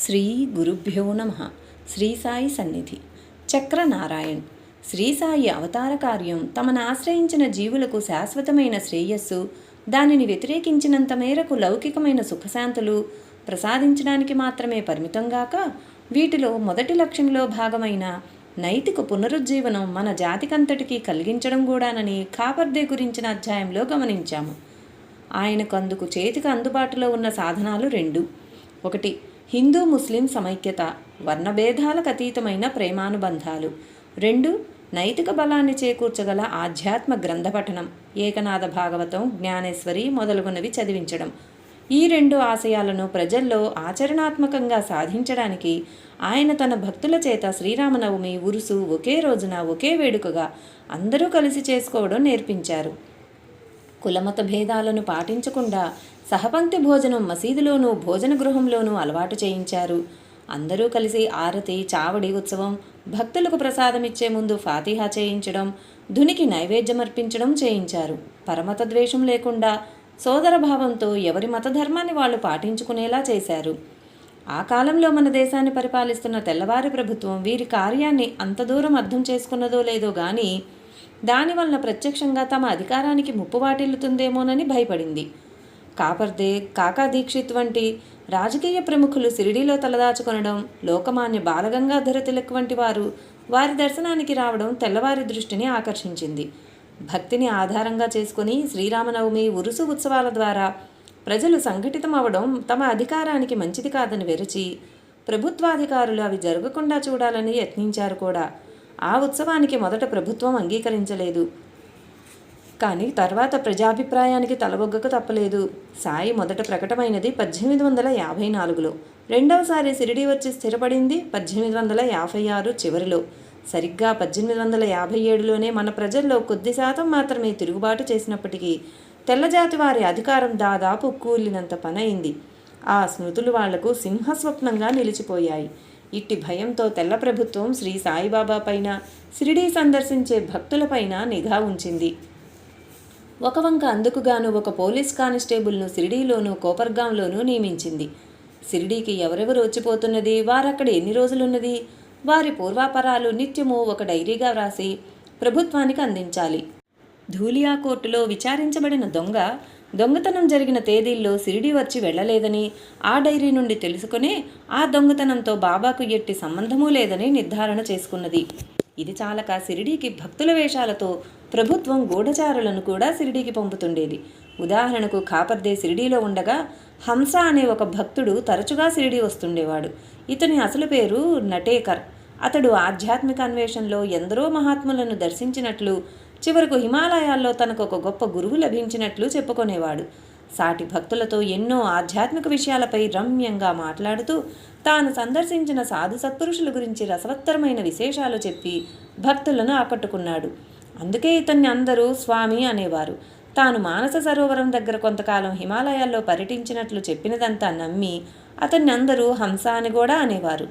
శ్రీ గురుభ్యో నమ. శ్రీ సాయి సన్నిధి. చక్రనారాయణ్. శ్రీ సాయి అవతార కార్యం తమను ఆశ్రయించిన జీవులకు శాశ్వతమైన శ్రేయస్సు దానిని వ్యతిరేకించినంత మేరకు లౌకికమైన సుఖశాంతులు ప్రసాదించడానికి మాత్రమే పరిమితంగాక వీటిలో మొదటి లక్ష్యంలో భాగమైన నైతిక పునరుజ్జీవనం మన జాతికంతటికీ కలిగించడం కూడానని కాపర్దే గురించిన అధ్యాయంలో గమనించాము. ఆయనకు అందుకు చేతికి అందుబాటులో ఉన్న సాధనాలు రెండు. ఒకటి హిందూ ముస్లిం సమైక్యత వర్ణభేదాలకు అతీతమైన ప్రేమానుబంధాలు. రెండు నైతిక బలాన్ని చేకూర్చగల ఆధ్యాత్మ గ్రంథపఠనం ఏకనాథ భాగవతం జ్ఞానేశ్వరి మొదలగునవి చదివించడం. ఈ రెండు ఆశయాలను ప్రజల్లో ఆచరణాత్మకంగా సాధించడానికి ఆయన తన భక్తుల చేత శ్రీరామనవమి ఉరుసు ఒకే రోజున ఒకే వేడుకగా అందరూ కలిసి చేసుకోవడం నేర్పించారు. కులమత భేదాలను పాటించకుండా సహపంక్తి భోజనం మసీదులోనూ భోజన గృహంలోనూ అలవాటు చేయించారు. అందరూ కలిసి ఆరతి చావడి ఉత్సవం భక్తులకు ప్రసాదం ఇచ్చే ముందు ఫాతిహా చేయించడం ధునికి నైవేద్యం అర్పించడం చేయించారు. పరమత ద్వేషం లేకుండా సోదర భావంతో ఎవరి మతధర్మాన్ని వాళ్ళు పాటించుకునేలా చేశారు. ఆ కాలంలో మన దేశాన్ని పరిపాలిస్తున్న తెల్లవారి ప్రభుత్వం వీరి కార్యాన్ని అంత దూరం అర్థం చేసుకున్నదో లేదో కానీ దానివల్ల ప్రత్యక్షంగా తమ అధికారానికి ముప్పు వాటిల్లుతుందేమోనని భయపడింది. కాపర్దే కాకా దీక్షిత్ వంటి రాజకీయ ప్రముఖులు సిరిడీలో తలదాచుకొనడం లోకమాన్య బాలగంగాధర తిలక్ వంటి వారు వారి దర్శనానికి రావడం తెల్లవారి దృష్టిని ఆకర్షించింది. భక్తిని ఆధారంగా చేసుకుని శ్రీరామనవమి ఉరుసు ఉత్సవాల ద్వారా ప్రజలు సంఘటితం అవడం తమ అధికారానికి మంచిది కాదని వెరచి ప్రభుత్వాధికారులు అవి జరగకుండా చూడాలని యత్నించారు కూడా. ఆ ఉత్సవానికి మొదట ప్రభుత్వం అంగీకరించలేదు. కానీ తర్వాత ప్రజాభిప్రాయానికి తలబొగ్గక తప్పలేదు. సాయి మొదట ప్రకటమైనది పద్దెనిమిది వందల యాభై నాలుగులో. రెండవసారి సిరిడి వచ్చి స్థిరపడింది పద్దెనిమిది వందల యాభై ఆరు చివరిలో. సరిగ్గా పద్దెనిమిది వందల యాభై ఏడులోనే మన ప్రజల్లో కొద్ది శాతం మాత్రమే తిరుగుబాటు చేసినప్పటికీ తెల్లజాతి వారి అధికారం దాదాపు కూలినంత పనయింది ఆ స్మృతులు వాళ్ళకు సింహస్వప్నంగా నిలిచిపోయాయి. ఇట్టి భయంతో తెల్ల ప్రభుత్వం శ్రీ సాయిబాబా పైన షిరిడీ సందర్శించే భక్తులపైన నిఘా ఉంచింది. ఒక వంక అందుకుగాను ఒక పోలీస్ కానిస్టేబుల్ను సిరిడీలోనూ కోపర్గాంలోనూ నియమించింది. సిరిడీకి ఎవరెవరు వచ్చిపోతున్నది? వారక్కడ ఎన్ని రోజులున్నది? వారి పూర్వాపరాలు నిత్యము ఒక డైరీగా వ్రాసి ప్రభుత్వానికి అందించాలి. ధూలియా కోర్టులో విచారించబడిన దొంగ దొంగతనం జరిగిన తేదీల్లో సిరిడి వచ్చి వెళ్ళలేదని ఆ డైరీ నుండి తెలుసుకుని ఆ దొంగతనంతో బాబాకు ఎట్టి సంబంధమూ లేదని నిర్ధారణ చేసుకున్నది. ఇది చాలక సిరిడీకి భక్తుల వేషాలతో ప్రభుత్వం గూఢచారులను కూడా సిరిడీకి పంపుతుండేది. ఉదాహరణకు కాపర్దే సిరిడీలో ఉండగా హంస అనే ఒక భక్తుడు తరచుగా సిరిడీ వస్తుండేవాడు. ఇతని అసలు పేరు నటేకర్. అతడు ఆధ్యాత్మిక అన్వేషణలో ఎందరో మహాత్ములను దర్శించినట్లు చివరకు హిమాలయాల్లో తనకు ఒక గొప్ప గురువు లభించినట్లు చెప్పుకునేవాడు. సాటి భక్తులతో ఎన్నో ఆధ్యాత్మిక విషయాలపై రమ్యంగా మాట్లాడుతూ తాను సందర్శించిన సాధు సత్పురుషుల గురించి రసవత్తరమైన విశేషాలు చెప్పి భక్తులను ఆకట్టుకున్నాడు. అందుకే ఇతన్ని అందరూ స్వామి అనేవారు. తాను మానస సరోవరం దగ్గర కొంతకాలం హిమాలయాల్లో పర్యటించినట్లు చెప్పినదంతా నమ్మి అతన్ని అందరూ హంస అని కూడా అనేవారు.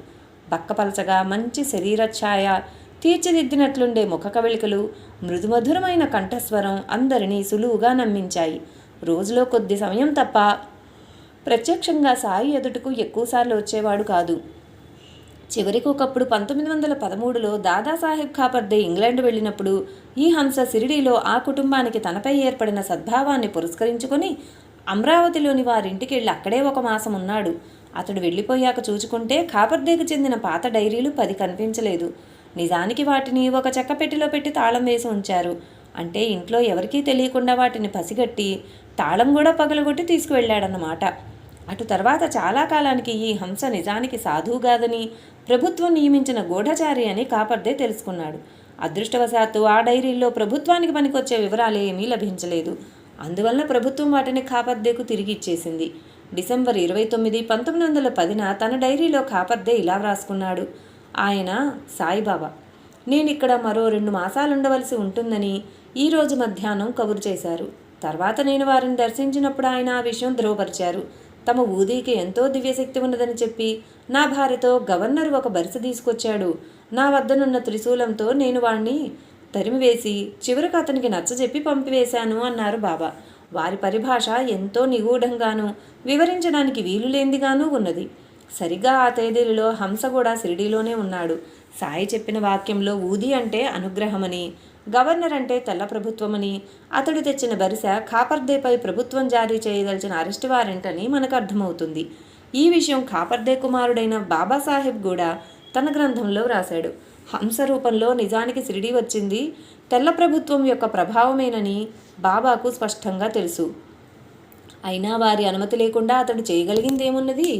బక్కపలచగా మంచి శరీర ఛాయ తీర్చిదిద్దినట్లుండే ముఖ కవళికలు మృదుమధురమైన కంఠస్వరం అందరినీ సులువుగా నమ్మించాయి. రోజులో కొద్ది సమయం తప్ప ప్రత్యక్షంగా సాయి ఎదుటకు ఎక్కువసార్లు వచ్చేవాడు కాదు. చివరికి ఒకప్పుడు పంతొమ్మిది వందల పదమూడులో దాదాసాహెబ్ ఖాపర్దే ఇంగ్లాండ్ వెళ్ళినప్పుడు ఈ హంస సిరిడీలో ఆ కుటుంబానికి తనపై ఏర్పడిన సద్భావాన్ని పురస్కరించుకొని అమరావతిలోని వారింటికి వెళ్ళి అక్కడే ఒక మాసం ఉన్నాడు. అతడు వెళ్ళిపోయాక చూచుకుంటే ఖాపర్దేకు చెందిన పాత డైరీలు పది కనిపించలేదు. నిజానికి వాటిని ఒక చెక్క పెట్టిలో పెట్టి తాళం వేసి ఉంచారు. అంటే ఇంట్లో ఎవరికీ తెలియకుండా వాటిని పసిగట్టి తాళం కూడా పగలగొట్టి తీసుకువెళ్ళాడన్నమాట. అటు తర్వాత చాలా కాలానికి ఈ హంస నిజానికి సాధువు కాదని ప్రభుత్వం నియమించిన గూఢచారి అని కాపర్దే తెలుసుకున్నాడు. అదృష్టవశాత్తు ఆ డైరీల్లో ప్రభుత్వానికి పనికొచ్చే వివరాలు ఏమీ లభించలేదు. అందువల్ల ప్రభుత్వం వాటిని కాపర్దేకు తిరిగి ఇచ్చేసింది. డిసెంబర్ ఇరవై తొమ్మిది పంతొమ్మిది వందల పదిన తన డైరీలో కాపర్దే ఇలా వ్రాసుకున్నాడు. ఆయన సాయిబాబా నేను ఇక్కడ మరో రెండు మాసాలు ఉండవలసి ఉంటుందని ఈరోజు మధ్యాహ్నం కబురు చేశారు. తర్వాత నేను వారిని దర్శించినప్పుడు ఆయన ఆ విషయం ధృవపరిచారు. తమ ఊదీకి ఎంతో దివ్యశక్తి ఉన్నదని చెప్పి నా భార్యతో గవర్నర్ ఒక బరిస తీసుకొచ్చాడు. నా వద్దనున్న త్రిశూలంతో నేను వాణ్ణి తరిమివేసి చివరికి అతనికి నచ్చజెప్పి పంపివేశాను అన్నారు బాబా. వారి పరిభాష ఎంతో నిగూఢంగాను వివరించడానికి వీలులేందిగానూ ఉన్నది. సరిగ్గా ఆ తేదీలలో హంస కూడా షిరిడీలోనే ఉన్నాడు. సాయి చెప్పిన వాక్యంలో ఊది అంటే అనుగ్రహమని గవర్నర్ అంటే తెల్ల ప్రభుత్వమని అతడు తెచ్చిన బరిస ఖాపర్దేపై ప్రభుత్వం జారీ చేయదలిచిన అరెస్ట్ వారెంట్ అని మనకు అర్థమవుతుంది. ఈ విషయం ఖాపర్దే కుమారుడైన బాబాసాహెబ్ కూడా తన గ్రంథంలో రాశాడు హంస రూపంలో నిజానికి షిరిడి వచ్చింది తెల్ల ప్రభుత్వం యొక్క ప్రభావమేనని బాబాకు స్పష్టంగా తెలుసు. అయినా వారి అనుమతి లేకుండా అతడు చేయగలిగిందేమున్నది?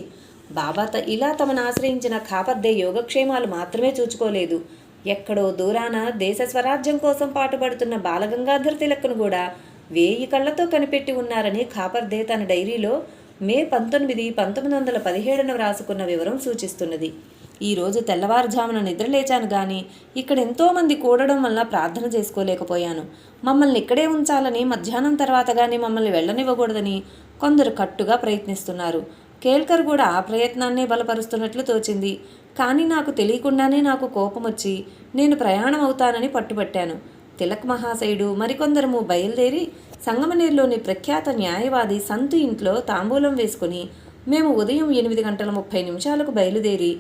బాబా త ఇలా తమను ఆశ్రయించిన ఖాపర్దే యోగక్షేమాలు మాత్రమే చూచుకోలేదు. ఎక్కడో దూరాన దేశ స్వరాజ్యం కోసం పాటుపడుతున్న బాలగంగాధర్ తిలక్ను కూడా వేయి కళ్ళతో కనిపెట్టి ఉన్నారని ఖాపర్దే తన డైరీలో మే పంతొమ్మిది పంతొమ్మిది వందల పదిహేడున వ్రాసుకున్న వివరం సూచిస్తున్నది. ఈరోజు తెల్లవారుజామున నిద్రలేచాను కానీ ఇక్కడ ఎంతోమంది కూడడం వల్ల ప్రార్థన చేసుకోలేకపోయాను. మమ్మల్ని ఇక్కడే ఉంచాలని మధ్యాహ్నం తర్వాత కానీ మమ్మల్ని వెళ్ళనివ్వకూడదని కొందరు కట్టుగా ప్రయత్నిస్తున్నారు. కేల్కర్ కూడా ఆ ప్రయత్నాన్నే బలపరుస్తున్నట్లు తోచింది. కానీ నాకు తెలియకుండానే నాకు కోపం వచ్చి నేను ప్రయాణం అవుతానని పట్టుబట్టాను. తిలక్ మహాశయుడు మరికొందరము బయలుదేరి సంగమనేరులోని ప్రఖ్యాత న్యాయవాది సంతు ఇంట్లో తాంబూలం వేసుకుని మేము ఉదయం ఎనిమిది గంటల ముప్పై నిమిషాలకు బయలుదేరి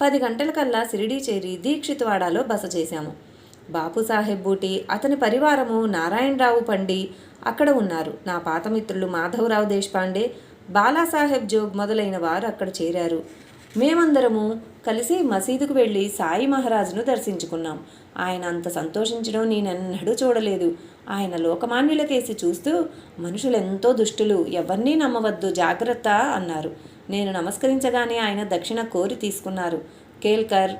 పది గంటలకల్లా సిరిడీ చేరి దీక్షిత్వాడాలో బస చేశాము. బాపుసాహెబ్ బూటి అతని పరివారము నారాయణరావు పండి అక్కడ ఉన్నారు. నా పాత మిత్రులు మాధవరావు దేశపాండే బాలాసాహెబ్ జోగ్ మొదలైన వారు అక్కడ చేరారు. మేమందరము కలిసి మసీదుకు వెళ్ళి సాయి మహారాజును దర్శించుకున్నాం. ఆయన అంత సంతోషించడం నేనెన్నడూ చూడలేదు. ఆయన లోకమాన్యులకేసి చూస్తూ మనుషులెంతో దుష్టులు ఎవరినీ నమ్మవద్దు జాగ్రత్త అన్నారు. నేను నమస్కరించగానే ఆయన దక్షిణ కోరి తీసుకున్నారు. కేల్కర్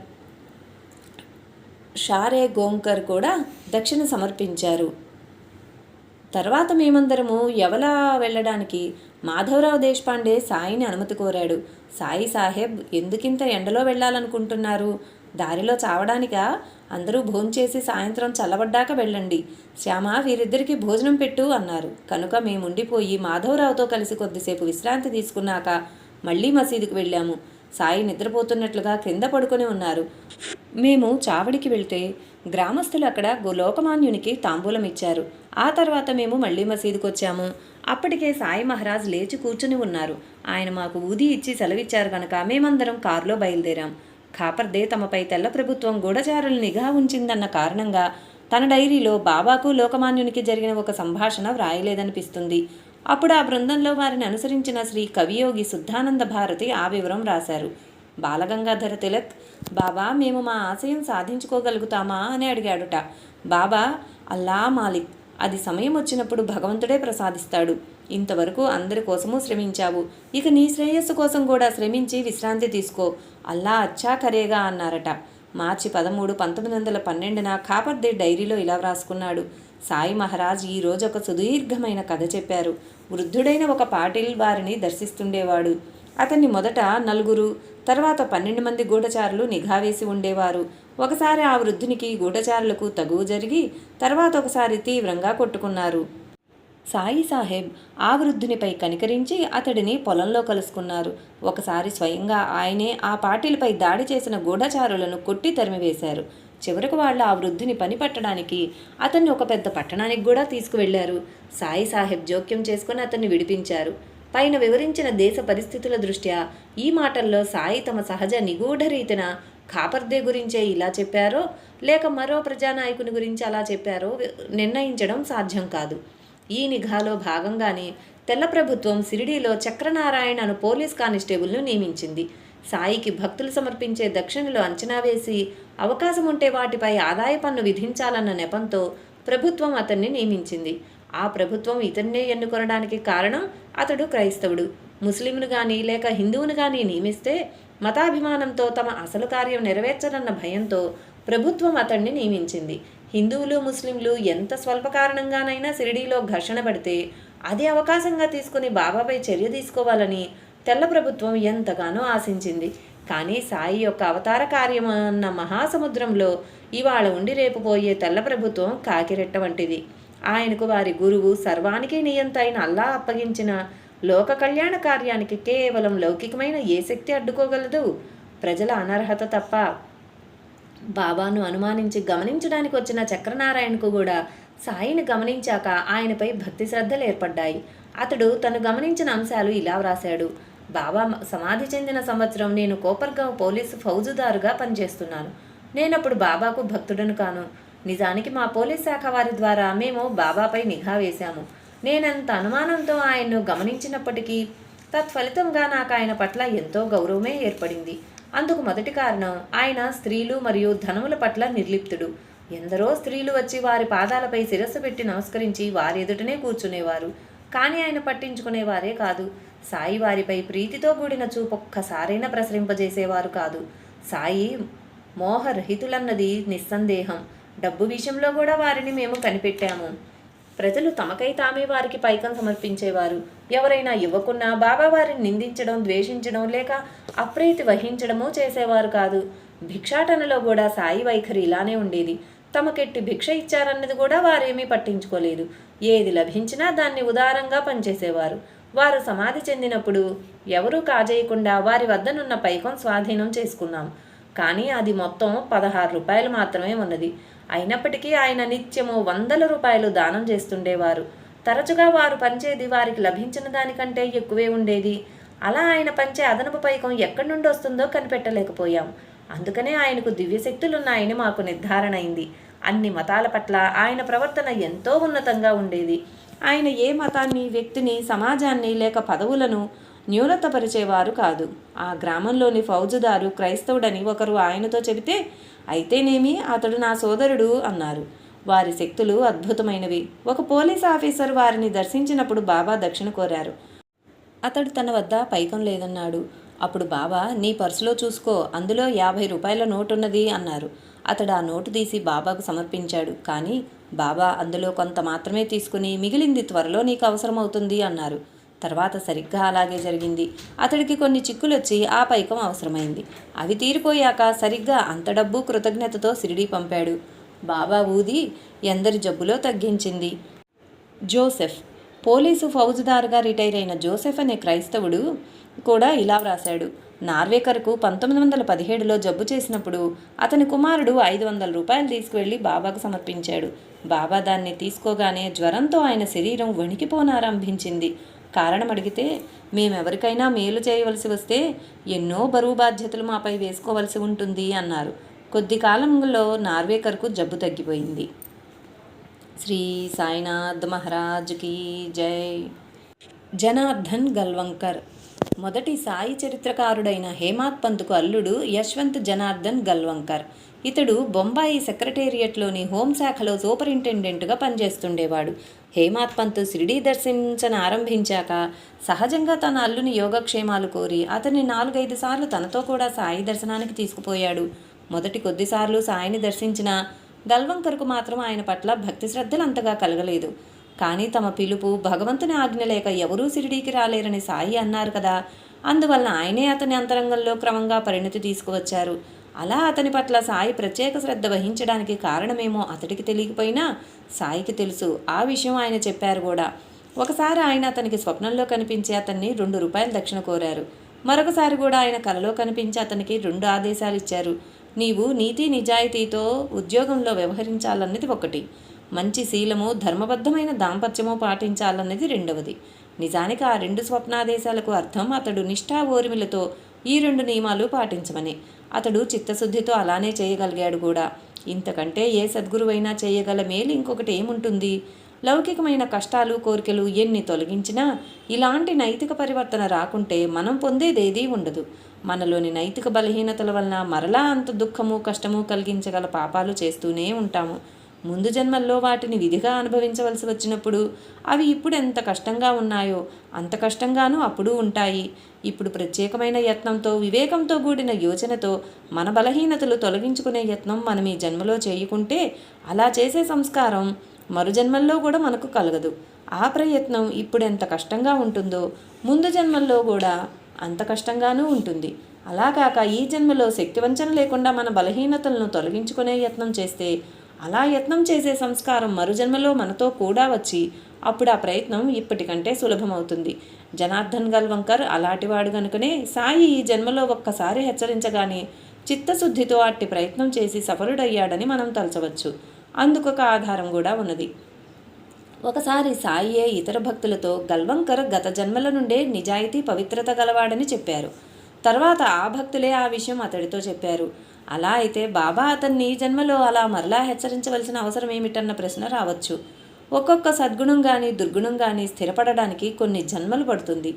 షారే గోంకర్ కూడా దక్షిణ సమర్పించారు. తర్వాత మేమందరము ఎవలా వెళ్ళడానికి మాధవరావు దేశపాండే సాయిని అనుమతి కోరాడు. సాయి సాహెబ్ ఎందుకింత ఎండలో వెళ్ళాలనుకుంటున్నారు? దారిలో చావడానికా? అందరూ భోంచేసి సాయంత్రం చల్లబడ్డాక వెళ్ళండి. శ్యామ వీరిద్దరికి భోజనం పెట్టు అన్నారు. కనుక మేముండిపోయి మాధవరావుతో కలిసి కొద్దిసేపు విశ్రాంతి తీసుకున్నాక మళ్ళీ మసీదుకు వెళ్ళాము. సాయి నిద్రపోతున్నట్లుగా క్రింద పడుకొని ఉన్నారు. మేము చావడికి వెళ్తే గ్రామస్తులు అక్కడ లోకమాన్యునికి తాంబూలం ఇచ్చారు. ఆ తర్వాత మేము మళ్ళీ మసీదుకు వచ్చాము అప్పటికే సాయి మహారాజ్ లేచి కూర్చుని ఉన్నారు. ఆయన మాకు ఊది ఇచ్చి సెలవిచ్చారు కనుక మేమందరం కారులో బయలుదేరాం. ఖాపర్దే తమపై తెల్ల ప్రభుత్వం గూఢచారులు నిఘా ఉంచిందన్న కారణంగా తన డైరీలో బాబాకు లోకమాన్యునికి జరిగిన ఒక సంభాషణ వ్రాయలేదనిపిస్తుంది. అప్పుడు ఆ బృందంలో వారిని అనుసరించిన శ్రీ కవియోగి శుద్ధానంద భారతి ఆ వివరం రాశారు. బాలగంగాధర తిలక్ బాబా మేము మా ఆశయం సాధించుకోగలుగుతామా? అని అడిగాడుట. బాబా అల్లా మాలిక్ అది సమయం వచ్చినప్పుడు భగవంతుడే ప్రసాదిస్తాడు. ఇంతవరకు అందరి కోసము శ్రమించావు. ఇక నీ శ్రేయస్సు కోసం కూడా శ్రమించి విశ్రాంతి తీసుకో. అల్లా అచ్చా కరేగా అన్నారట. మార్చి పదమూడు పంతొమ్మిది వందల పన్నెండున కాపర్దే డైరీలో ఇలా వ్రాసుకున్నాడు. సాయి మహారాజ్ ఈ రోజు ఒక సుదీర్ఘమైన కథ చెప్పారు. వృద్ధుడైన ఒక పాటిల్ వారిని దర్శిస్తుండేవాడు. అతన్ని మొదట నలుగురు తర్వాత పన్నెండు మంది గూఢచారులు నిఘా వేసి ఉండేవారు. ఒకసారి ఆ వృద్ధునికి గూఢచారులకు తగువ జరిగి తర్వాత ఒకసారి తీవ్రంగా కొట్టుకున్నారు. సాయి సాహెబ్ ఆ వృద్ధునిపై కనికరించి అతడిని పొలంలో కలుసుకున్నారు. ఒకసారి స్వయంగా ఆయనే ఆ పార్టీలపై దాడి చేసిన గూఢచారులను కొట్టి తరిమివేశారు. చివరకు వాళ్ళు ఆ వృద్ధుని పని పట్టడానికి అతన్ని ఒక పెద్ద పట్టణానికి కూడా తీసుకువెళ్ళారు సాయి సాహెబ్ జోక్యం చేసుకుని అతన్ని విడిపించారు. పైన వివరించిన దేశ పరిస్థితుల దృష్ట్యా ఈ మాటల్లో సాయి తమ సహజ నిగూఢ రీతిన కాపర్దే గురించే ఇలా చెప్పారో లేక మరో ప్రజానాయకుని గురించి అలా చెప్పారో నిర్ణయించడం సాధ్యం కాదు. ఈ నిఘాలో భాగంగానే తెల్ల ప్రభుత్వం సిరిడీలో చక్రనారాయణ అను పోలీస్ కానిస్టేబుల్ను నియమించింది. సాయికి భక్తులు సమర్పించే దక్షిణలో అంచనా వేసి అవకాశం ఉంటే వాటిపై ఆదాయ పన్ను విధించాలన్న నెపంతో ప్రభుత్వం అతన్ని నియమించింది. ఆ ప్రభుత్వం ఇతన్నే ఎన్నుకొనడానికి కారణం అతడు క్రైస్తవుడు. ముస్లింను కానీ లేక హిందువును కానీ నియమిస్తే మతాభిమానంతో తమ అసలు కార్యం నెరవేర్చరన్న భయంతో ప్రభుత్వం అతన్ని నియమించింది. హిందువులు ముస్లింలు ఎంత స్వల్ప కారణంగానైనా షిరిడీలో ఘర్షణ పడితే అది అవకాశంగా తీసుకుని బాబాపై చర్య తీసుకోవాలని తెల్ల ప్రభుత్వం ఎంతగానో ఆశించింది. కానీ సాయి యొక్క అవతార కార్యం అన్న మహాసముద్రంలో ఇవాళ ఉండి రేపు పోయే తెల్ల ప్రభుత్వం కాకిరెట్ట వంటిది. ఆయనకు వారి గురువు సర్వానికి నియంత అయిన అల్లా అప్పగించిన లోక కళ్యాణ కార్యానికి కేవలం లౌకికమైన ఏ శక్తి అడ్డుకోగలదు? ప్రజల అనర్హత తప్ప. బాబాను అనుమానించి గమనించడానికి వచ్చిన చక్రనారాయణకు కూడా సాయిని గమనించాక ఆయనపై భక్తి శ్రద్ధలు ఏర్పడ్డాయి. అతడు తను గమనించిన అంశాలు ఇలా వ్రాశాడు. బాబా సమాధి చెందిన సంవత్సరం నేను కోపర్గావ్ పోలీసు ఫౌజుదారుగా పనిచేస్తున్నాను. నేనప్పుడు బాబాకు భక్తుడను కాను. నిజానికి మా పోలీస్ శాఖ వారి ద్వారా మేము బాబాపై నిఘా వేశాము. నేనంత అనుమానంతో ఆయన్ను గమనించినప్పటికీ తత్ఫలితంగా నాకు ఆయన పట్ల ఎంతో గౌరవమే ఏర్పడింది. అందుకు మొదటి కారణం ఆయన స్త్రీలు మరియు ధనముల పట్ల నిర్లిప్తుడు. ఎందరో స్త్రీలు వచ్చి వారి పాదాలపై శిరస్సు పెట్టి నమస్కరించి వారి ఎదుటనే కూర్చునేవారు. కానీ ఆయన పట్టించుకునేవారే కాదు. సాయి వారిపై ప్రీతితో కూడిన చూపొక్కసారైనా ప్రసరింపజేసేవారు కాదు. సాయి మోహరహితులన్నది నిస్సందేహం. డబ్బు విషయంలో కూడా వారిని మేము కనిపెట్టాము. ప్రజలు తమకై తామే వారికి పైకం సమర్పించేవారు. ఎవరైనా ఇవ్వకున్నా బాబా వారిని నిందించడం ద్వేషించడం లేక అప్రీతి వహించడమో చేసేవారు కాదు. భిక్షాటనలో కూడా సాయి వైఖరి ఇలానే ఉండేది. తమకెట్టి భిక్ష ఇచ్చారన్నది కూడా వారేమీ పట్టించుకోలేదు. ఏది లభించినా దాన్ని ఉదారంగా పనిచేసేవారు. వారు సమాధి చెందినప్పుడు ఎవరూ కాజేయకుండా వారి వద్దనున్న పైకం స్వాధీనం చేసుకున్నాం. కానీ అది మొత్తం పదహారు రూపాయలు మాత్రమే ఉన్నది. అయినప్పటికీ ఆయన నిత్యము వందల రూపాయలు దానం చేస్తుండేవారు. తరచుగా వారు పంచేది వారికి లభించిన దానికంటే ఎక్కువే ఉండేది. అలా ఆయన పంచే అదనపు పైకం ఎక్కడి నుండి వస్తుందో కనిపెట్టలేకపోయాం. అందుకనే ఆయనకు దివ్యశక్తులున్నాయని మాకు నిర్ధారణ అయింది. అన్ని మతాల పట్ల ఆయన ప్రవర్తన ఎంతో ఉన్నతంగా ఉండేది. ఆయన ఏ మతాన్ని వ్యక్తిని సమాజాన్ని లేక పదవులను న్యూనతపరిచేవారు కాదు. ఆ గ్రామంలోని ఫౌజుదారు క్రైస్తవుడని ఒకరు ఆయనతో చెబితే అయితేనేమి అతడు నా సోదరుడు అన్నారు. వారి శక్తులు అద్భుతమైనవి. ఒక పోలీస్ ఆఫీసర్ వారిని దర్శించినప్పుడు బాబా దక్షిణ కోరారు. అతడు తన వద్ద పైకం లేదన్నాడు. అప్పుడు బాబా నీ పర్సులో చూసుకో అందులో యాభై రూపాయల నోటు ఉన్నది అన్నారు. అతడు ఆ నోటు తీసి బాబాకు సమర్పించాడు. కానీ బాబా అందులో కొంత మాత్రమే తీసుకుని మిగిలింది త్వరలో నీకు అవసరమవుతుంది అన్నారు. తర్వాత సరిగ్గా అలాగే జరిగింది. అతడికి కొన్ని చిక్కులొచ్చి ఆ పైకం అవసరమైంది. అవి తీరిపోయాక సరిగ్గా అంత డబ్బు కృతజ్ఞతతో సిరిడి పంపాడు. బాబా ఊది ఎందరి జబ్బులో తగ్గించింది. జోసెఫ్. పోలీసు ఫౌజుదారుగా రిటైర్ అయిన జోసెఫ్ అనే క్రైస్తవుడు కూడా ఇలా వ్రాశాడు. నార్వేకర్కు పంతొమ్మిది వందల పదిహేడులో జబ్బు చేసినప్పుడు అతని కుమారుడు ఐదు వందల రూపాయలు తీసుకువెళ్ళి బాబాకు సమర్పించాడు. బాబా దాన్ని తీసుకోగానే జ్వరంతో ఆయన శరీరం వణికిపోనారంభించింది. కారణం అడిగితే మేమెవరికైనా మేలు చేయవలసి వస్తే ఎన్నో బరువు బాధ్యతలు మాపై వేసుకోవలసి ఉంటుంది అన్నారు. కొద్ది కాలంలో నార్వేకర్కు జబ్బు తగ్గిపోయింది. శ్రీ సాయినాథ్ మహారాజ్కి జై. జనార్దన్ గల్వంకర్. మొదటి సాయి చరిత్రకారుడైన హేమాత్ పంత్కు అల్లుడు యశ్వంత్ జనార్దన్ గల్వంకర్. ఇతడు బొంబాయి సెక్రటేరియట్లోని హోంశాఖలో సూపరింటెండెంట్గా పనిచేస్తుండేవాడు. హేమాత్ పంత్ షిరిడీ దర్శించన ఆరంభించాక సహజంగా తన అల్లుని యోగక్షేమాలు కోరి అతన్ని నాలుగైదు సార్లు తనతో కూడా సాయి దర్శనానికి తీసుకుపోయాడు. మొదటి కొద్దిసార్లు సాయిని దర్శించిన గల్వంకర్కు మాత్రం ఆయన పట్ల భక్తి శ్రద్ధలు అంతగా కలగలేదు. కానీ తమ పిలుపు భగవంతుని ఆజ్ఞ లేక ఎవరూ సిరిడీకి రాలేరని సాయి అన్నారు కదా అందువలన ఆయనే అతని అంతరంగంలో క్రమంగా పరిణతి తీసుకువచ్చారు. అలా అతని పట్ల సాయి ప్రత్యేక శ్రద్ధ వహించడానికి కారణమేమో అతడికి తెలియకపోయినా సాయికి తెలుసు. ఆ విషయం ఆయన చెప్పారు కూడా. ఒకసారి ఆయన అతనికి స్వప్నంలో కనిపించి అతన్ని రెండు రూపాయలు దక్షిణ కోరారు. మరొకసారి కూడా ఆయన కలలో కనిపించి అతనికి రెండు ఆదేశాలు ఇచ్చారు. నీవు నీతి నిజాయితీతో ఉద్యోగంలో వ్యవహరించాలన్నది ఒకటి. మంచి శీలము ధర్మబద్ధమైన దాంపత్యము పాటించాలన్నది రెండవది. నిజానికి ఆ రెండు స్వప్నాదేశాలకు అర్థం అతడు నిష్ఠా ఓర్మిలతో ఈ రెండు నియమాలు పాటించమని. అతడు చిత్తశుద్ధితో అలానే చేయగలిగాడు కూడా. ఇంతకంటే ఏ సద్గురువైనా చేయగల మేలు ఇంకొకటి ఏముంటుంది? లౌకికమైన కష్టాలు కోరికలు ఎన్ని తొలగించినా ఇలాంటి నైతిక పరివర్తన రాకుంటే మనం పొందేదేదీ ఉండదు. మనలోని నైతిక బలహీనతల వలన మరలా అంత దుఃఖము కష్టము కలిగించగల పాపాలు చేస్తూనే ఉంటాము. ముందు జన్మల్లో వాటిని విధిగా అనుభవించవలసి వచ్చినప్పుడు అవి ఇప్పుడు ఎంత కష్టంగా ఉన్నాయో అంత కష్టంగానూ అప్పుడు ఉంటాయి. ఇప్పుడు ప్రత్యేకమైన యత్నంతో వివేకంతో కూడిన యోచనతో మన బలహీనతలు తొలగించుకునే యత్నం మనం ఈ జన్మలో చేయకుంటే అలా చేసే సంస్కారం మరు జన్మల్లో కూడా మనకు కలగదు. ఆ ప్రయత్నం ఇప్పుడు ఎంత కష్టంగా ఉంటుందో ముందు జన్మల్లో కూడా అంత కష్టంగానూ ఉంటుంది. అలా కాక ఈ జన్మలో శక్తివంచన లేకుండా మన బలహీనతలను తొలగించుకునే యత్నం చేస్తే అలా యత్నం చేసే సంస్కారం మరుజన్మలో మనతో కూడా వచ్చి అప్పుడు ఆ ప్రయత్నం ఇప్పటికంటే సులభమవుతుంది. జనార్దన్ గల్వంకర్ అలాంటివాడు కనుకనే సాయి ఈ జన్మలో ఒక్కసారి హెచ్చరించగానే చిత్తశుద్ధితో అట్టి ప్రయత్నం చేసి సఫలుడయ్యాడని మనం తలచవచ్చు. అందుకొక ఆధారం కూడా ఉన్నది. ఒకసారి సాయియే ఇతర భక్తులతో గల్వంకర్ గత జన్మల నుండే నిజాయితీ పవిత్రత గలవాడని చెప్పారు. తర్వాత ఆ భక్తులే ఆ విషయం అతడితో చెప్పారు. అలా అయితే బాబా అతన్ని జన్మలో అలా మరలా హెచ్చరించవలసిన అవసరం ఏమిటన్న ప్రశ్న రావచ్చు. ఒక్కొక్క సద్గుణం కానీ దుర్గుణం కానీ స్థిరపడడానికి కొన్ని జన్మలు పడుతుంది.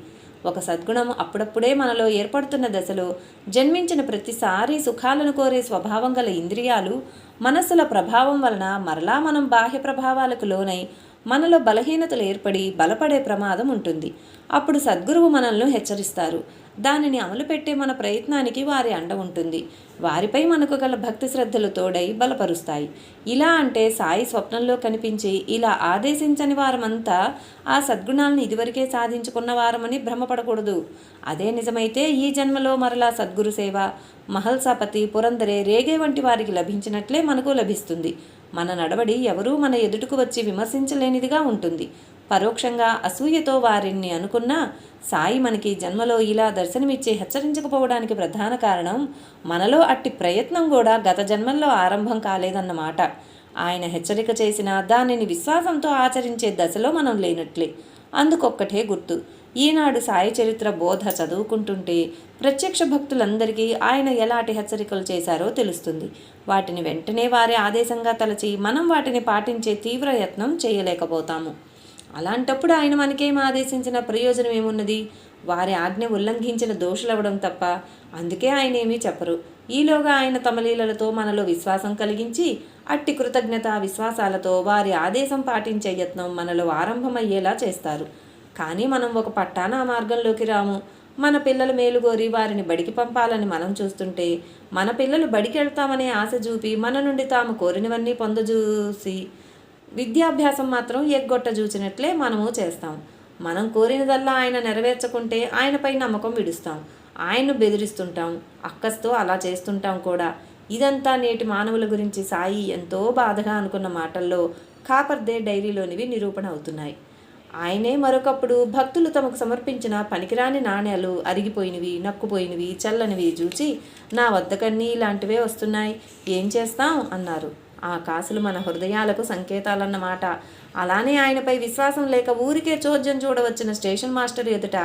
ఒక సద్గుణం అప్పుడప్పుడే మనలో ఏర్పడుతున్న దశలో జన్మించిన ప్రతిసారి సుఖాలను కోరే స్వభావం గల ఇంద్రియాలు మనస్సుల ప్రభావం వలన మరలా మనం బాహ్య ప్రభావాలకు లోనై మనలో బలహీనతలు ఏర్పడి బలపడే ప్రమాదం ఉంటుంది. అప్పుడు సద్గురువు మనల్ని హెచ్చరిస్తారు. దానిని అమలు పెట్టే మన ప్రయత్నానికి వారి అండ ఉంటుంది. వారిపై మనకు గల భక్తి శ్రద్ధలు తోడై బలపరుస్తాయి. ఇలా అంటే సాయి స్వప్నంలో కనిపించి ఇలా ఆదేశించని వారమంతా ఆ సద్గుణాలను ఇదివరకే సాధించుకున్న వారమని భ్రమపడకూడదు. అదే నిజమైతే ఈ జన్మలో మరలా సద్గురు సేవ మహల్సాపతి పురందరే రేగే వంటి వారికి లభించినట్లే మనకు లభిస్తుంది. మన నడవడి ఎవరూ మన ఎదుటకు వచ్చి విమర్శించలేనిదిగా ఉంటుంది. పరోక్షంగా అసూయతో వారిని అనుకున్నా సాయి మనకి జన్మలో ఇలా దర్శనమిచ్చి హెచ్చరించకపోవడానికి ప్రధాన కారణం మనలో అట్టి ప్రయత్నం కూడా గత జన్మల్లో ఆరంభం కాలేదన్నమాట. ఆయన హెచ్చరిక చేసిన దానిని విశ్వాసంతో ఆచరించే దశలో మనం లేనట్లే. అందుకొక్కటే గుర్తు. ఈనాడు సాయి చరిత్ర బోధ చదువుకుంటుంటే ప్రత్యక్ష భక్తులందరికీ ఆయన ఎలాంటి హెచ్చరికలు చేశారో తెలుస్తుంది. వాటిని వెంటనే వారి ఆదేశంగా తలచి మనం వాటిని పాటించే తీవ్ర యత్నం చేయలేకపోతాము. అలాంటప్పుడు ఆయన మనకేం ఆదేశించిన ప్రయోజనం ఏమున్నది? వారి ఆజ్ఞ ఉల్లంఘించిన దోషులవ్వడం తప్ప అందుకే ఆయన ఏమీ చెప్పరు. ఈలోగా ఆయన తమ లీలలతో మనలో విశ్వాసం కలిగించి అట్టి కృతజ్ఞత విశ్వాసాలతో వారి ఆదేశం పాటించే యత్నం మనలో ఆరంభమయ్యేలా చేస్తారు. కానీ మనం ఒక పట్టాన ఆ మార్గంలోకి రాము. మన పిల్లలు మేలుగోరి వారిని బడికి పంపాలని మనం చూస్తుంటే మన పిల్లలు బడికి వెళ్తామనే ఆశ చూపి మన నుండి తాము కోరినవన్నీ పొందజూసి విద్యాభ్యాసం మాత్రం ఎగ్గొట్ట చూచినట్లే మనము చేస్తాం. మనం కోరినదల్లా ఆయన నెరవేర్చకుంటే ఆయనపై నమ్మకం విడుస్తాం. ఆయన్ను బెదిరిస్తుంటాం. అక్కస్తో అలా చేస్తుంటాం కూడా. ఇదంతా నేటి మానవుల గురించి సాయి ఎంతో బాధగా అనుకున్న మాటల్లో కాపర్దే డైరీలోనివి నిరూపణ అవుతున్నాయి. ఆయనే మరొకప్పుడు భక్తులు తమకు సమర్పించిన పనికిరాని నాణ్యాలు అరిగిపోయినవి నక్కుపోయినవి చల్లనివి చూచి నా వద్దకన్నీ ఇలాంటివే వస్తున్నాయి. ఏం చేస్తాం? అన్నారు. ఆ కాసులు మన హృదయాలకు సంకేతాలన్నమాట. అలానే ఆయనపై విశ్వాసం లేక ఊరికే చోద్యం చూడవచ్చిన స్టేషన్ మాస్టర్ ఎదుట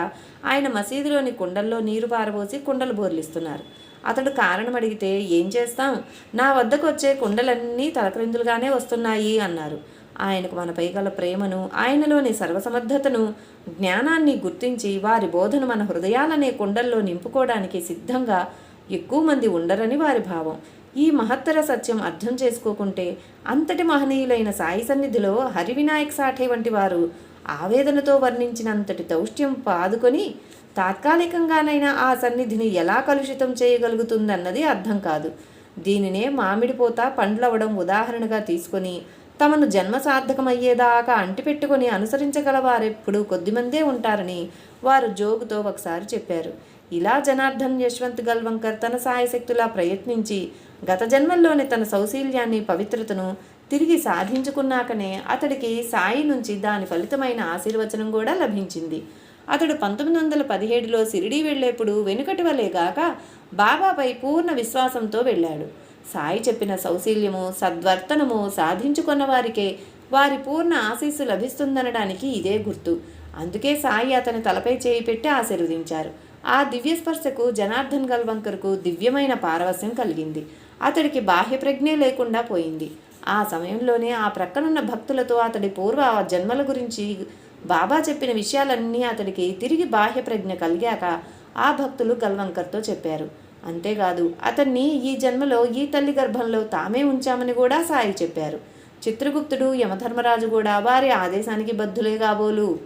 ఆయన మసీదులోని కుండల్లో నీరు పారబోసి కుండలు బోర్లిస్తున్నారు. అతడు కారణం అడిగితే ఏం చేస్తాం? నా వద్దకు వచ్చే కుండలన్నీ తలక్రిందులుగానే వస్తున్నాయి అన్నారు. ఆయనకు మనపై గల ప్రేమను ఆయనలోని సర్వసమర్థతను జ్ఞానాన్ని గుర్తించి వారి బోధను మన హృదయాలనే కుండల్లో నింపుకోవడానికి సిద్ధంగా ఎక్కువ మంది ఉండరని వారి భావం. ఈ మహత్తర సత్యం అర్థం చేసుకోకుంటే అంతటి మహనీయులైన సాయి సన్నిధిలో హరివినాయక్ సాఠే వంటి వారు ఆవేదనతో వర్ణించినంతటి దౌష్ట్యం పాదుకొని తాత్కాలికంగానైనా ఆ సన్నిధిని ఎలా కలుషితం చేయగలుగుతుందన్నది అర్థం కాదు. దీనినే మామిడిపోత పండ్లవడం ఉదాహరణగా తీసుకొని తమను జన్మ సార్థకమయ్యేదాకా అంటిపెట్టుకుని అనుసరించగల కొద్దిమందే ఉంటారని వారు జోగుతో ఒకసారి చెప్పారు. ఇలా జనార్దన్ యశ్వంత్ గల్వంకర్ తన సాయశక్తులా ప్రయత్నించి గత జన్మల్లోని తన సౌశీల్యాన్ని పవిత్రతను తిరిగి సాధించుకున్నాకనే అతడికి సాయి నుంచి దాని ఫలితమైన ఆశీర్వచనం కూడా లభించింది. అతడు పంతొమ్మిది వందల పదిహేడులో షిరిడీ వెళ్ళేప్పుడు వెనుకటి వలేగాక బాబాపై పూర్ణ విశ్వాసంతో వెళ్ళాడు. సాయి చెప్పిన సౌశీల్యము సద్వర్తనము సాధించుకున్న వారికే వారి పూర్ణ ఆశీస్సు లభిస్తుందనడానికి ఇదే గుర్తు. అందుకే సాయి అతని తలపై చేయి పెట్టి ఆశీర్వదించారు. ఆ దివ్య స్పర్శకు జనార్దన్ గల్వంకర్కు దివ్యమైన పారవస్యం కలిగింది. అతడికి బాహ్య ప్రజ్ఞే లేకుండా పోయింది. ఆ సమయంలోనే ఆ ప్రక్కనున్న భక్తులతో అతడి పూర్వ జన్మల గురించి బాబా చెప్పిన విషయాలన్నీ అతడికి తిరిగి బాహ్య ప్రజ్ఞ కలిగాక ఆ భక్తులు గల్వంకర్తో చెప్పారు. అంతేకాదు అతన్ని ఈ జన్మలో ఈ తల్లి గర్భంలో తామే ఉంచామని కూడా సాయి చెప్పారు. చిత్రగుప్తుడు యమధర్మరాజు కూడా వారి ఆదేశానికి బద్ధులే కాబోలు.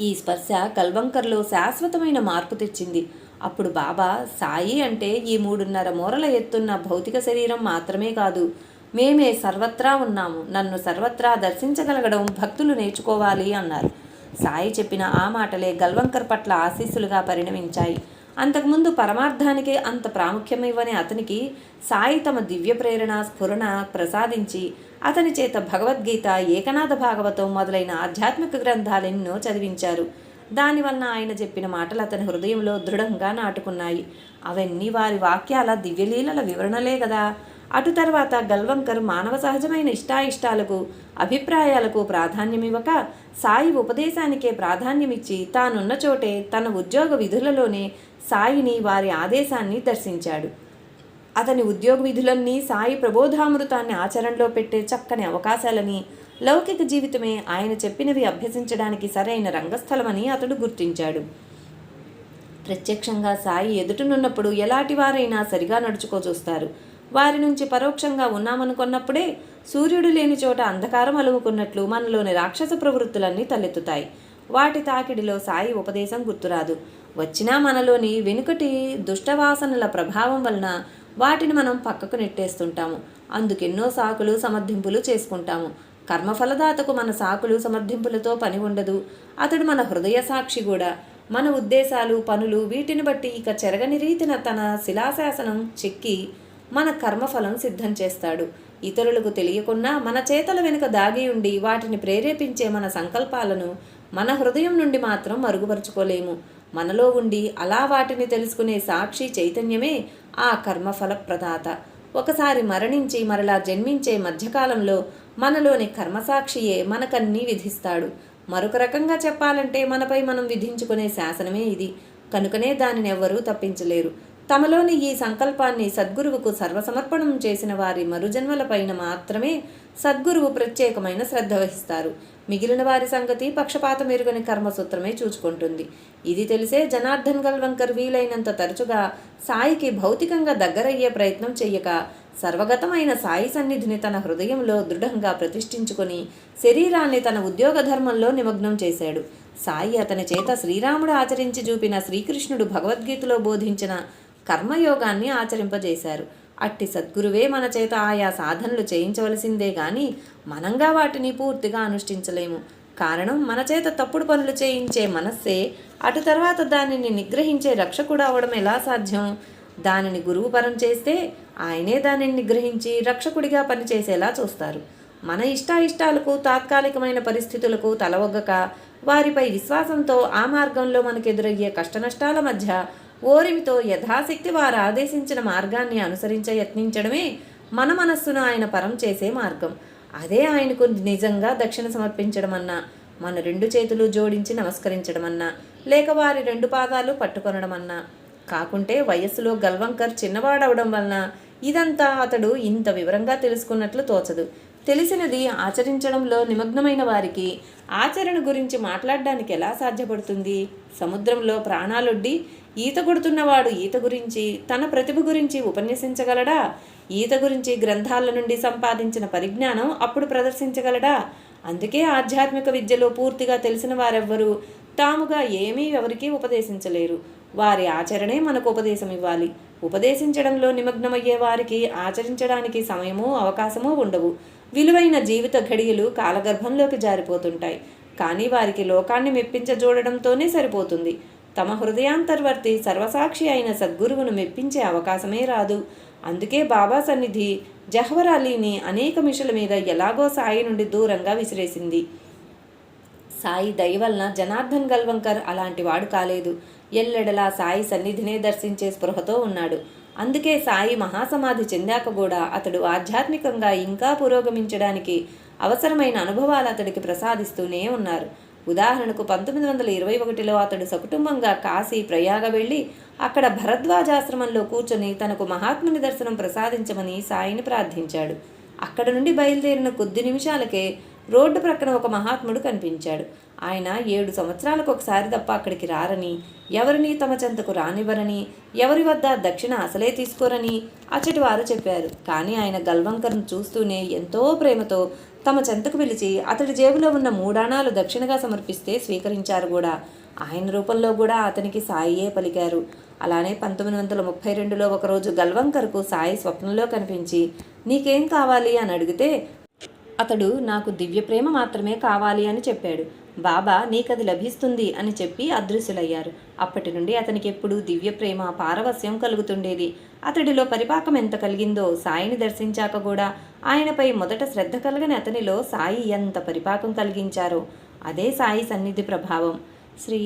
ఈ స్పర్శ కల్వంకర్లో శాశ్వతమైన మార్పు తెచ్చింది. అప్పుడు బాబా సాయి అంటే ఈ మూడున్నర మూరల ఎత్తున్న భౌతిక శరీరం మాత్రమే కాదు మేమే సర్వత్రా ఉన్నాము నన్ను సర్వత్రా దర్శించగలగడం భక్తులు నేర్చుకోవాలి అన్నారు. సాయి చెప్పిన ఆ మాటలే గల్వంకర్ పట్ల ఆశీస్సులుగా పరిణమించాయి. అంతకుముందు పరమార్థానికే అంత ప్రాముఖ్యం ఇవ్వని అతనికి సాయి తమ దివ్య ప్రేరణ స్ఫురణ ప్రసాదించి అతని చేత భగవద్గీత ఏకనాథ భాగవతం మొదలైన ఆధ్యాత్మిక గ్రంథాలెన్నో చదివించారు. దానివలన ఆయన చెప్పిన మాటలు అతని హృదయంలో దృఢంగా నాటుకున్నాయి. అవన్నీ వారి వాక్యాల దివ్యలీలల వివరణలే కదా. అటు తర్వాత గల్వంకర్ మానవ సహజమైన ఇష్టాయిష్టాలకు అభిప్రాయాలకు ప్రాధాన్యమివ్వక సాయి ఉపదేశానికే ప్రాధాన్యమిచ్చి తానున్న చోటే తన ఉద్యోగ విధులలోనే సాయిని వారి ఆదేశాన్ని దర్శించాడు. అతని ఉద్యోగ విధులన్నీ సాయి ప్రబోధామృతాన్ని ఆచరణలో పెట్టే చక్కని అవకాశాలని లౌకిక జీవితమే ఆయన చెప్పినవి అభ్యసించడానికి సరైన రంగస్థలమని అతడు గుర్తించాడు. ప్రత్యక్షంగా సాయి ఎదుటనున్నప్పుడు ఎలాంటి వారైనా సరిగా నడుచుకో చూస్తారు. వారి నుంచి పరోక్షంగా ఉన్నామనుకున్నప్పుడే సూర్యుడు లేని చోట అంధకారం అలుముకున్నట్లు మనలోని రాక్షస ప్రవృత్తులన్నీ తలెత్తుతాయి. వాటి తాకిడిలో సాయి ఉపదేశం గుర్తురాదు. వచ్చినా మనలోని వెనుకటి దుష్టవాసనల ప్రభావం వలన వాటిని మనం పక్కకు నెట్టేస్తుంటాము. అందుకెన్నో సాకులు సమర్థింపులు చేసుకుంటాము. కర్మఫలదాతకు మన సాకులు సమర్థింపులతో పని ఉండదు. అతడు మన హృదయ సాక్షి కూడా. మన ఉద్దేశాలు పనులు వీటిని బట్టి ఇక చెరగని రీతిన తన శిలాశాసనం చెక్కి మన కర్మఫలం సిద్ధం చేస్తాడు. ఇతరులకు తెలియకున్నా మన చేతల వెనుక దాగి ఉండి వాటిని ప్రేరేపించే మన సంకల్పాలను మన హృదయం నుండి మాత్రం మరుగుపరుచుకోలేము. మనలో ఉండి అలా వాటిని తెలుసుకునే సాక్షి చైతన్యమే ఆ కర్మఫల ప్రదాత ఒకసారి మరణించి మరలా జన్మించే మధ్యకాలంలో మనలోని కర్మసాక్షియే మనకన్నీ విధిస్తాడు. మరొక రకంగా చెప్పాలంటే మనపై మనం విధించుకునే శాసనమే ఇది. కనుకనే దానిని ఎవ్వరూ తప్పించలేరు. తమలోని ఈ సంకల్పాన్ని సద్గురువుకు సర్వసమర్పణం చేసిన వారి మరుజన్మలపైన మాత్రమే సద్గురువు ప్రత్యేకమైన శ్రద్ధ వహిస్తారు. మిగిలిన వారి సంగతి పక్షపాతం ఎరుగని కర్మసూత్రమే చూచుకుంటుంది. ఇది తెలిసే జనార్దన్ గల్వంకర్ వీలైనంత తరచుగా సాయికి భౌతికంగా దగ్గరయ్యే ప్రయత్నం చెయ్యక సర్వగతమైన సాయి సన్నిధిని తన హృదయంలో దృఢంగా ప్రతిష్ఠించుకొని శరీరాన్ని తన ఉద్యోగ ధర్మంలో నిమగ్నం చేశాడు. సాయి అతని చేత శ్రీరాముడు ఆచరించి చూపిన శ్రీకృష్ణుడు భగవద్గీతలో బోధించిన కర్మయోగాన్ని ఆచరింపజేశారు. అట్టి సద్గురువే మన చేత ఆయా సాధనలు చేయించవలసిందే గాని మనంగా వాటిని పూర్తిగా అనుష్ఠించలేము. కారణం మన చేత తప్పుడు పనులు చేయించే మనస్సే అటు తర్వాత దానిని నిగ్రహించే రక్షకుడు అవడం ఎలా సాధ్యం? దానిని గురువుపరం చేస్తే ఆయనే దానిని నిగ్రహించి రక్షకుడిగా పనిచేసేలా చూస్తారు. మన ఇష్టాయిష్టాలకు తాత్కాలికమైన పరిస్థితులకు తలవొగ్గక వారిపై విశ్వాసంతో ఆ మార్గంలో మనకు ఎదురయ్యే కష్టనష్టాల మధ్య ఓరిమితో యథాశక్తి వారు ఆదేశించిన మార్గాన్ని అనుసరించ యత్నించడమే మన మనస్సును ఆయన పరం చేసే మార్గం. అదే ఆయనకు నిజంగా దక్షిణ సమర్పించడమన్నా మన రెండు చేతులు జోడించి నమస్కరించడమన్నా లేక వారి రెండు పాదాలు పట్టుకొనడమన్నా. కాకుంటే వయస్సులో గల్వంకర్ చిన్నవాడవడం వలన ఇదంతా అతడు ఇంత వివరంగా తెలుసుకున్నట్లు తోచదు. తెలిసినది ఆచరించడంలో నిమగ్నమైన వారికి ఆచరణ గురించి మాట్లాడడానికి ఎలా సాధ్యపడుతుంది? సముద్రంలో ప్రాణాలొడ్డి ఈత కొడుతున్నవాడు ఈత గురించి తన ప్రతిభ గురించి ఉపన్యసించగలడా? ఈత గురించి గ్రంథాల నుండి సంపాదించిన పరిజ్ఞానం అప్పుడు ప్రదర్శించగలడా? అందుకే ఆధ్యాత్మిక విద్యలో పూర్తిగా తెలిసిన వారెవ్వరూ తాముగా ఏమీ ఎవరికీ ఉపదేశించలేరు. వారి ఆచరణే మనకు ఉపదేశం ఇవ్వాలి. ఉపదేశించడంలో నిమగ్నమయ్యే వారికి ఆచరించడానికి సమయమూ అవకాశమూ ఉండవు. విలువైన జీవిత ఘడియలు కాలగర్భంలోకి జారిపోతుంటాయి. కానీ వారికి లోకాన్ని మెప్పించ చూడడంతోనే సరిపోతుంది. తమ హృదయాంతర్వర్తి సర్వసాక్షి అయిన సద్గురువును మెప్పించే అవకాశమే రాదు. అందుకే బాబా సన్నిధి జహవర్ అలీని అనేక మిషల మీద ఎలాగో సాయి నుండి దూరంగా విసిరేసింది. సాయి దయ వలన జనార్దన్ గల్వంకర్ అలాంటి వాడు కాలేదు. ఎల్లెడలా సాయి సన్నిధినే దర్శించే స్పృహతో ఉన్నాడు. అందుకే సాయి మహాసమాధి చెందాక కూడా అతడు ఆధ్యాత్మికంగా ఇంకా పురోగమించడానికి అవసరమైన అనుభవాలు అతడికి ప్రసాదిస్తూనే ఉన్నారు. ఉదాహరణకు పంతొమ్మిది వందల ఇరవై ఒకటిలో అతడు సకుటుంబంగా కాశీ ప్రయాగ వెళ్ళి అక్కడ భరద్వాజాశ్రమంలో కూర్చొని తనకు మహాత్ముని దర్శనం ప్రసాదించమని సాయిని ప్రార్థించాడు. అక్కడ నుండి బయలుదేరిన కొద్ది నిమిషాలకే రోడ్డు ప్రక్కన ఒక మహాత్ముడు కనిపించాడు. ఆయన ఏడు సంవత్సరాలకు ఒకసారి తప్ప అక్కడికి రారని ఎవరిని తమ చెంతకు రానివ్వరని ఎవరి వద్ద దక్షిణ అసలే తీసుకోరని అచ్చటి వారు చెప్పారు. కానీ ఆయన గల్వంకర్ను చూస్తూనే ఎంతో ప్రేమతో తమ చెంతకు పిలిచి అతడి జేబులో ఉన్న మూడాణాలు దక్షిణగా సమర్పిస్తే స్వీకరించారు కూడా. ఆయన రూపంలో కూడా అతనికి సాయియే పలికారు. అలానే పంతొమ్మిది వందల ముప్పై రెండులో ఒకరోజు గల్వంకర్కు సాయి స్వప్నంలో కనిపించి నీకేం కావాలి? అని అడిగితే అతడు నాకు దివ్య ప్రేమ మాత్రమే కావాలి అని చెప్పాడు. బాబా నీకది లభిస్తుంది అని చెప్పి అదృశ్యులయ్యారు. అప్పటి నుండి అతనికి ఎప్పుడూ దివ్య ప్రేమ పారవస్యం కలుగుతుండేది. అతడిలో పరిపాకం ఎంత కలిగిందో సాయిని దర్శించాక కూడా ఆయనపై మొదట శ్రద్ధ కలగని అతనిలో సాయి ఎంత పరిపాకం కలిగించారో అదే సాయి సన్నిధి ప్రభావం. శ్రీ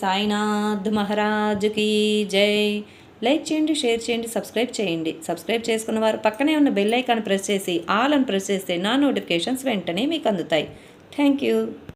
సాయినాథ్ మహారాజుకి జై. లైక్ చేయండి షేర్ చేయండి సబ్స్క్రైబ్ చేయండి. సబ్స్క్రైబ్ చేసుకున్న వారు పక్కనే ఉన్న బెల్ ఐకాన్ ప్రెస్ చేసి ఆల్ అని ప్రెస్ చేస్తే నా నోటిఫికేషన్స్ వెంటనే మీకు అందుతాయి. Thank you.